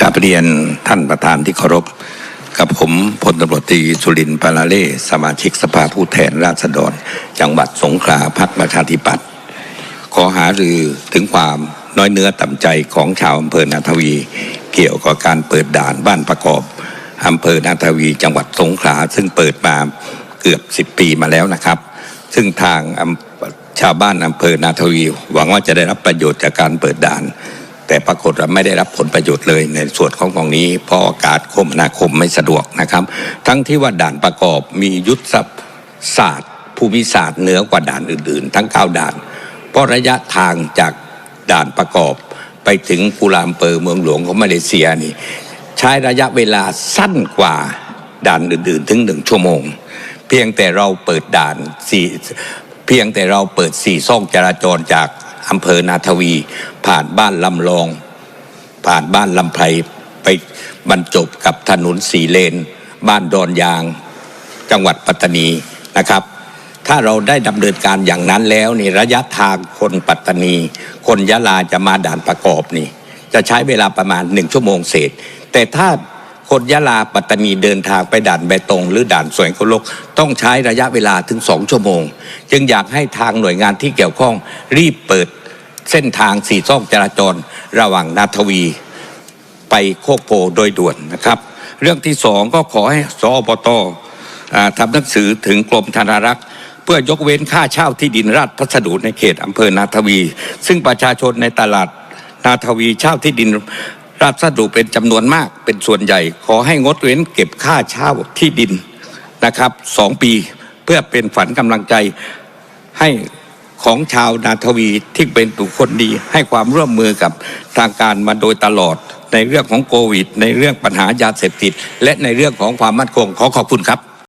กราบเรียนท่านประธานที่เคารพ กับผมพลตำรวจตรีสุรินทร์ปาลาเล่สมาชิกสภาผู้แทนราษฎร จังหวัดสงขลาพักประชาธิปัตย์ขอหารือถึงความน้อยเนื้อต่ำใจของชาวอำเภอนาทวี เกี่ยวกับการเปิดด่านบ้านประกอบอำเภอนาทวีจังหวัดสงขลาซึ่งเปิดมาเกือบ10ปีมาแล้วนะครับ ซึ่งทางชาวบ้านอำเภอนาทวี หวังว่าจะได้รับประโยชน์จากการเปิดด่าน แต่ปรากฏว่าไม่ได้รับผลประโยชน์เลยในส่วนของกองนี้เพราะอากาศคมนาคมไม่สะดวกนะครับ ทั้งที่ว่าด่านประกอบมียุทธศาสตร์ภูมิศาสตร์เหนือกว่าด่านอื่นๆ ทั้งเก้าด่าน เพราะระยะทางจากด่านประกอบ ไปถึงกุลามเปอร์เมืองหลวงของมาเลเซียนี่ ใช้ระยะเวลาสั้นกว่าด่านอื่นๆ ถึงหนึ่งชั่วโมง เพียงแต่เราเปิดด่านสี่เพียงแต่เราเปิดสี่ช่องจราจรจาก อำเภอนาทวี ผ่านบ้านลำลอง ผ่านบ้านลำไพรไปบรรจบกับถนนสีเลน บ้านดอนยาง จังหวัดปัตตานีนะครับ ถ้าเราได้ดำเนินการอย่างนั้นแล้วนี่ระยะทางคนปัตตานี คนยะลาจะมาด่านประกอบนี่ จะใช้เวลาประมาณหนึ่งชั่วโมงเศษ แต่ถ้าคนยะลาปัตตานีเดินทางไปด่านเบตง หรือด่านสวนกุลกต้องใช้ระยะเวลาถึงสองชั่วโมง จึงอยากให้ทางหน่วยงานที่เกี่ยวข้องรีบเปิด เส้นทางสี่ช่องจราจรระหว่างนาทวี ไปโคกโพโดยด่วนนะครับ เรื่องที่สองก็ขอให้สอบตอทำหนังสือถึงกรมธนารักษ์เพื่อยกเว้นค่าเช่าที่ดินราชพัสดุในเขตอำเภอนาทวี ซึ่งประชาชนในตลาดนาทวีเช่าที่ดินราชพัสดุเป็นจำนวนมากเป็นส่วนใหญ่ ขอให้งดเว้นเก็บค่าเช่าที่ดินนะครับสองปี เพื่อเป็นฝันกำลังใจให้ ของชาวนาทวีที่เป็นบุคคลดีให้ความร่วมมือกับทางการมาโดยตลอด ในเรื่องของโควิด ในเรื่องปัญหายาเสพติด และในเรื่องของความมั่นคงขอขอบคุณครับ